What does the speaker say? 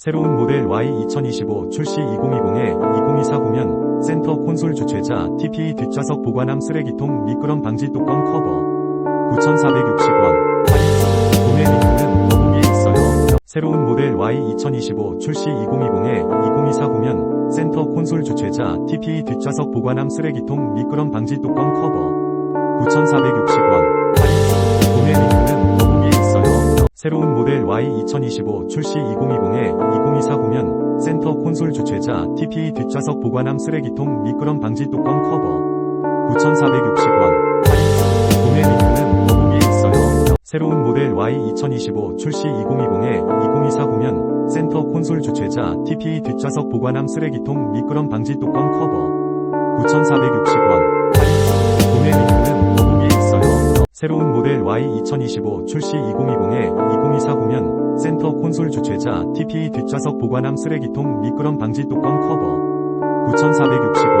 새로운 모델 Y2025 출시 2020에 2024구면 센터 콘솔 주최자 TPE 뒷좌석 보관함 쓰레기통 미끄럼 방지 뚜껑 커버 9,460원 구매 링크는 더보기에 있어요. 새로운 모델 Y2025 출시 2020에 2024구면 센터 콘솔 주최자 TPE 뒷좌석 보관함 쓰레기통 미끄럼 방지 뚜껑 커버 9,460원 구매 링크는 더보기에 있어요. 새로운 모델 Y2025 출시 2020에 2024구면 센터 주최자 TPE 뒷좌석 보관함 쓰레기통 미끄럼 방지 뚜껑 커버 9,460원 구매 링크는 더보기에 있어요. 새로운 모델 Y2025 출시 2020에 2024구면 센터 콘솔 주최자 TPE 뒷좌석 보관함 쓰레기통 미끄럼 방지 뚜껑 커버 9,460원 구매 링크는 더보기에 있어요. 새로운 모델 Y2025 출시 2020에 2024구면 센터 콘솔 주최자 TPE 뒷좌석 보관함 쓰레기통 미끄럼 방지 뚜껑 커버. 9,460원